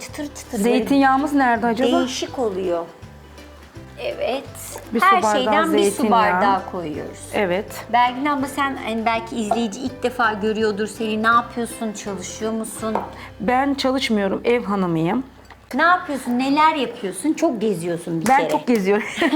Çıtır çıtır böyle Zeytinyağımız nerede acaba? değişik oluyor. Evet. Bir su Her bardağı şeyden bir su zeytinyağı. bardağı koyuyoruz. Evet. Belgin abla sen hani belki izleyici ilk defa görüyordur seni. Ne yapıyorsun? Çalışıyor musun? Ben çalışmıyorum. Ev hanımıyım. Ne yapıyorsun? Neler yapıyorsun? Çok geziyorsun bir Ben kere. çok geziyorum.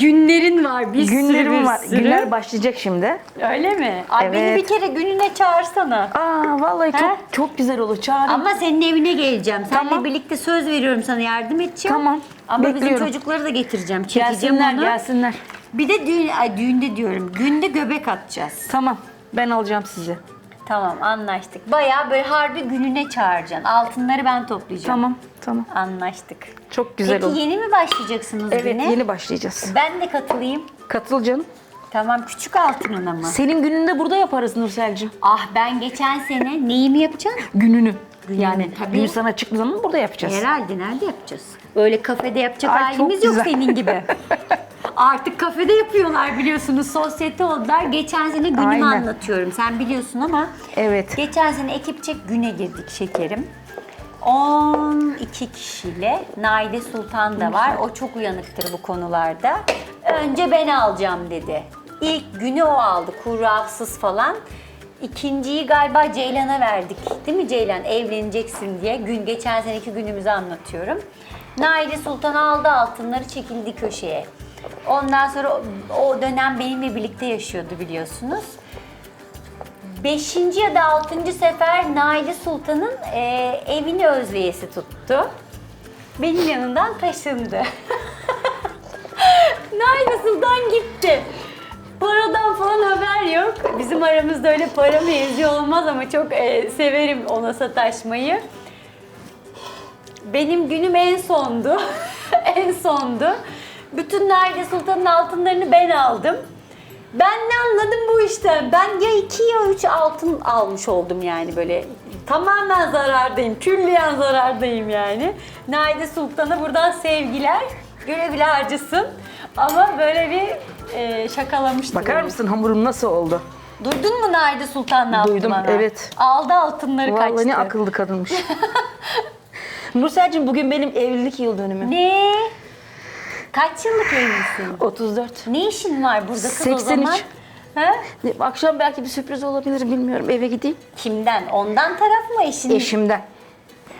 Günlerin var bir Günlerim var. Günler başlayacak şimdi. Öyle mi? Ay beni Evet. bir kere gününe çağırsana. Aa vallahi He? çok çok güzel olur. Çağırın. Ama senin evine geleceğim. Seninle Tamam. birlikte söz veriyorum sana yardım edeceğim. Tamam, Ama bizim bekliyorum. çocukları da getireceğim. Çekeceğim gelsinler onu. gelsinler. Bir de düğün, ay düğünde diyorum. Günde göbek atacağız. Tamam. Ben alacağım sizi. Tamam anlaştık. Bayağı böyle harbi gününe çağıracaksın. Altınları ben toplayacağım. Tamam. Tamam. Anlaştık. Çok güzel Peki olur. yeni mi başlayacaksınız Evet güne? yeni başlayacağız. Ben de katılayım. Katıl canım. Tamam küçük altınına mı? Senin gününde burada yaparız Nursel'cim. Ah ben geçen sene neyimi yapacağım? Gününü. Gününü, Yani tabii. gün sana çıktığı zaman burada yapacağız. Herhalde nerede yapacağız? Öyle kafede yapacak Ay, çok halimiz yok güzel. senin gibi. Artık kafede yapıyorlar biliyorsunuz. Sosyete oldular. Geçen sene günümü Aynen. anlatıyorum. Sen biliyorsun ama Evet. geçen sene ekipçek güne girdik şekerim. 12 kişiyle Naide Sultan da var. O çok uyanıktır bu konularda. Önce ben alacağım dedi. İlk günü o aldı. Kurrafsız falan. İkinciyi galiba Ceylan'a verdik. Değil mi Ceylan? Evleneceksin diye. Gün geçen seneki günümüzü anlatıyorum. Naide Sultan aldı altınları çekildi köşeye. Ondan sonra o- dönem benimle birlikte yaşıyordu biliyorsunuz. Beşinci ya da altıncı sefer Naili Sultan'ın e, evini özleyesi tuttu. Benim yanından taşındı. Naili Sultan gitti. Paradan falan haber yok. Bizim aramızda öyle para mevzi olmaz ama çok e, severim ona sataşmayı. Benim günüm en sondu. en sondu. Bütün Naide Sultan'ın altınlarını ben aldım. Ben ne anladım bu işten? Ben ya iki ya üç altın almış oldum yani böyle. Tamamen zarardayım. Külliyen zarardayım yani. Naide Sultan'a buradan sevgiler. Güle güle harcasın. Ama böyle bir e, şakalamıştım. Bakar mısın hamurum nasıl oldu? Duydun mu Naide Sultan'la Duydum, altınları? evet. Aldı altınları Vallahi kaçtı. ne akıllı kadınmış. Nursel'cim bugün benim evlilik yıl dönümüm. Ne? Kaç yıllık evlisin? 34. Ne işin var burada kız o 83. zaman? Ha? Akşam belki bir sürpriz olabilir bilmiyorum. Eve gideyim. Kimden? Ondan taraf mı eşin? Eşimden.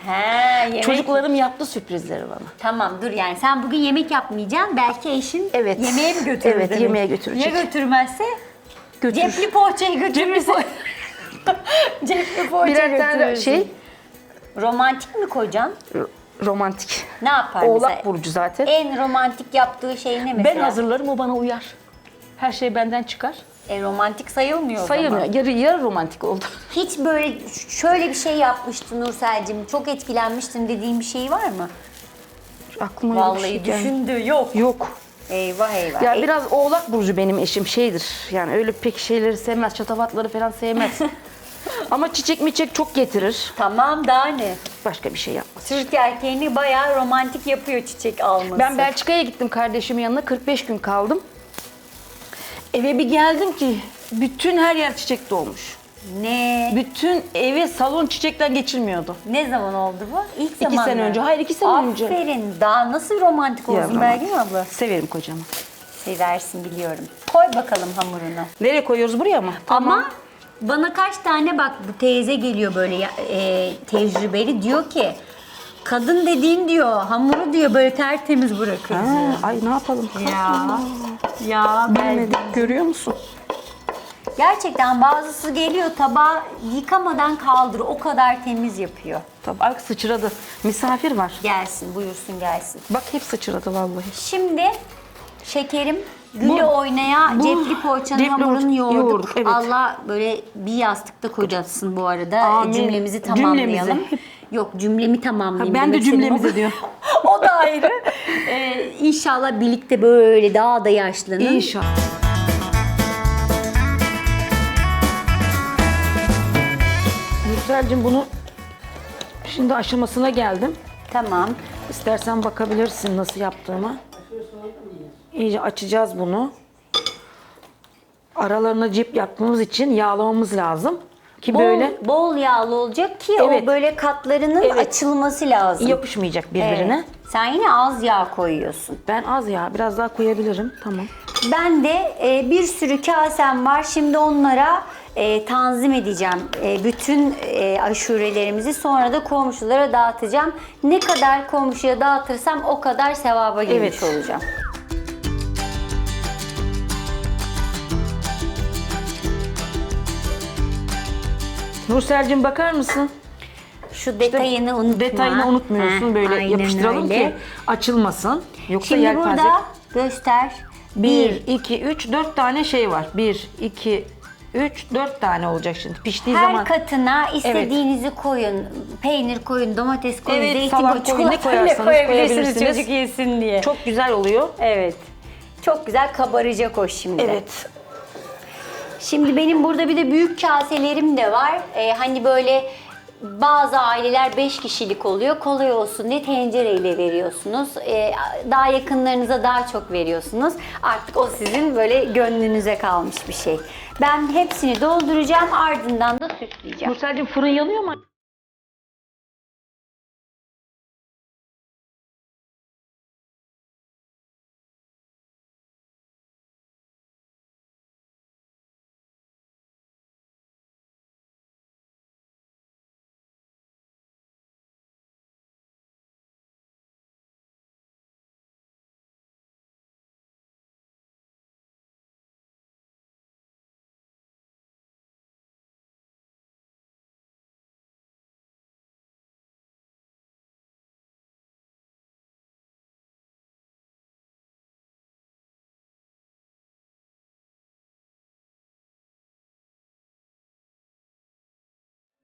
He, yemek. Çocuklarım yaptı sürprizleri bana. Tamam dur yani sen bugün yemek yapmayacaksın. Belki eşin Evet. yemeğe mi götürür? Evet, demek? yemeğe götürecek. Ya götürmezse? Götür. Cepli poğaçayı götürürse. Cepli poğaça Birer tane götürürsün. şey Romantik mi kocan? Ro- romantik. Ne yapar Oğlak mesela? burcu zaten. En romantik yaptığı şey ne mesela? Ben hazırlarım o bana uyar. Her şey benden çıkar. E, romantik sayılmıyor o zaman. Sayılmıyor. Yarı, yarı romantik oldu. Hiç böyle şöyle bir şey yapmıştın Nursel'cim. Çok etkilenmiştin dediğin bir şey var mı? Aklıma öyle bir Vallahi şey gelmedi. düşündü. Yok. Yok. Eyvah eyvah. Ya E, biraz oğlak burcu benim eşim şeydir. Yani öyle pek şeyleri sevmez. Çatafatları falan sevmez. Ama çiçek miçek çok getirir. Tamam daha ne? Başka bir şey yapmaz. Türk erkeğini bayağı romantik yapıyor çiçek alması. Ben Belçika'ya gittim kardeşimin yanına 45 gün kaldım. Eve bir geldim ki bütün her yer çiçek dolmuş. Ne? Bütün evi salon çiçekten geçilmiyordu. Ne zaman oldu bu? İlk İki zaman sene mı? önce. Hayır iki sene önce. Aferin. Daha nasıl romantik olsun romantik. Belgin abla? Severim kocamı. Seversin biliyorum. Koy bakalım hamurunu. Nereye koyuyoruz buraya mı? Ama bana kaç tane bak bu teyze geliyor böyle e, tecrübeli diyor ki kadın dediğin diyor hamuru diyor böyle tertemiz bırakır Ha, ay ne yapalım? Ya. Ya ben Bilmedik. Görüyor musun? gerçekten bazısı geliyor tabağı yıkamadan kaldırır. O kadar temiz yapıyor. Tabak sıçradı. Misafir var. Gelsin buyursun gelsin. Bak hep sıçradı vallahi. Şimdi şekerim Gülü Bu- oynaya bu cepli poğaçanın cepli hamurunu yoğurduk. yoğurduk, evet. Allah böyle bir yastıkta kocatsın bu arada. Amin. Cümlemizi tamamlayalım. Cümlemizi. Yok cümlemi tamamlayayım. Ha, ben de cümlemizi ama- diyor. o da ayrı. Ee, inşallah birlikte böyle daha da yaşlanın. İnşallah. Gülsel'cim bunu şimdi aşamasına geldim. Tamam. İstersen bakabilirsin nasıl yaptığıma. İyice açacağız bunu. Aralarına cip yapmamız için yağlamamız lazım. Ki bol, böyle bol yağlı olacak ki Evet. o böyle katlarının Evet. açılması lazım. yapışmayacak birbirine. Evet. Sen yine az yağ koyuyorsun. Ben az ya biraz daha koyabilirim. Tamam. Ben de e, bir sürü kasem var. Şimdi onlara e, tanzim edeceğim. E, bütün e, aşurelerimizi sonra da komşulara dağıtacağım. Ne kadar komşuya dağıtırsam o kadar sevaba girmiş Evet. olacağım. Nursel'cim bakar mısın? Şu detayını unutma. Detayını unutmuyorsun. Heh, Böyle yapıştıralım öyle. ki açılmasın. Yoksa Şimdi yelpaze. burada göster. 1, 2, 3, 4 tane şey var. 1, 2, 3, 4 tane olacak şimdi. Piştiği Her zaman katına istediğinizi koyun. Peynir koyun, domates koyun, Evet, zeytin koyun, çikolata koyarsanız koyabilirsiniz. çocuk yesin diye. çok güzel oluyor. Evet. Çok güzel kabaracak o şimdi. Evet. Şimdi benim burada bir de büyük kaselerim de var. Ee, hani böyle bazı aileler 5 kişilik oluyor. Kolay olsun diye tencereyle veriyorsunuz. Ee, daha yakınlarınıza daha çok veriyorsunuz. Artık o sizin böyle gönlünüze kalmış bir şey. Ben hepsini dolduracağım ardından da süsleyeceğim. Nursel'cim fırın yanıyor mu?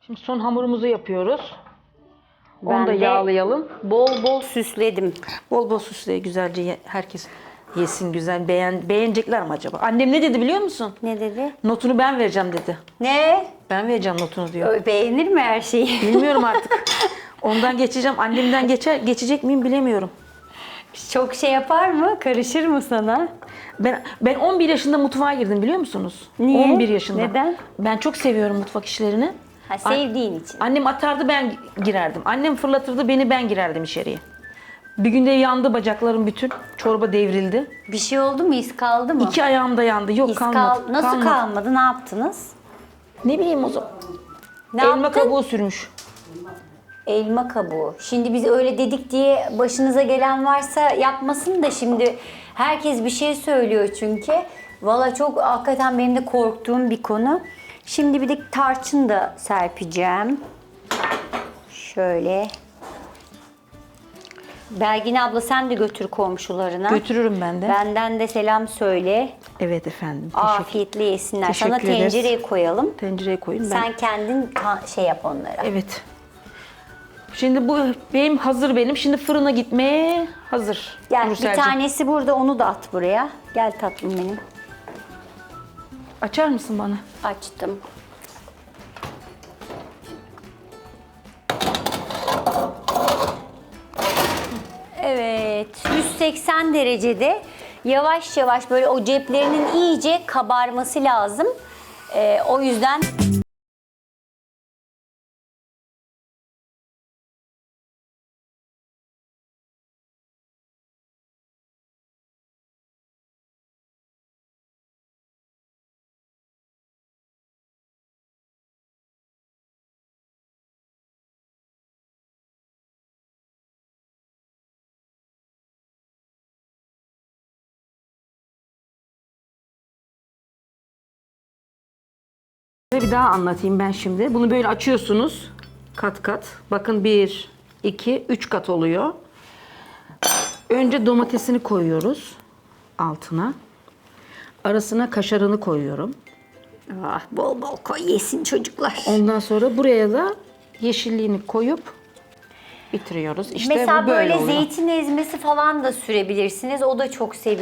Şimdi son hamurumuzu yapıyoruz. Onu Ben da de yağlayalım. Bol bol süsledim. Bol bol süsle güzelce ye- herkes yesin güzel. Beğen, beğenecekler mi acaba? Annem ne dedi biliyor musun? Ne dedi? Notunu ben vereceğim dedi. Ne? Ben vereceğim notunu diyor. Ö- Beğenir mi her şeyi? Bilmiyorum artık. Ondan geçeceğim. Annemden geçer, geçecek miyim bilemiyorum. Çok şey yapar mı? Karışır mı sana? Ben ben 11 yaşında mutfağa girdim biliyor musunuz? Niye? 11 yaşında. Neden? Ben çok seviyorum mutfak işlerini. Ha, sevdiğin için. Annem atardı ben girerdim. Annem fırlatırdı beni ben girerdim içeriye. Bir günde yandı bacaklarım bütün. Çorba devrildi. Bir şey oldu mu? İz kaldı mı? İki ayağım da yandı. Yok İz kalmadı. kal- Nasıl kalmadı. Ne yaptınız? Ne bileyim o zaman. Ne Elma yaptın? kabuğu sürmüş. Elma kabuğu. Şimdi biz öyle dedik diye başınıza gelen varsa yapmasın da şimdi herkes bir şey söylüyor çünkü. Valla çok hakikaten benim de korktuğum bir konu. Şimdi bir de tarçın da serpeceğim. Şöyle. Belgin abla sen de götür komşularına. Götürürüm ben de. Benden de selam söyle. Evet efendim. Afiyetle yesinler. Sana Teşekkür ederiz. tencereye koyalım. Tencereye koyun ben. Sen kendin şey yap onlara. Evet. Şimdi bu benim hazır benim. Şimdi fırına gitmeye hazır. Gel bir tanesi burada onu da at buraya. Gel tatlım benim. Açar mısın bana? Açtım. Evet, 180 derecede yavaş yavaş böyle o ceplerinin iyice kabarması lazım. Ee, o yüzden Bir daha anlatayım ben şimdi. Bunu böyle açıyorsunuz. Kat kat. Bakın 1, 2, 3 kat oluyor. Önce domatesini koyuyoruz altına. Arasına kaşarını koyuyorum. ah, bol bol koy yesin çocuklar. Ondan sonra buraya da yeşilliğini koyup bitiriyoruz. İşte Mesela bu böyle, böyle oluyor. zeytin ezmesi falan da sürebilirsiniz. O da çok seviliyor.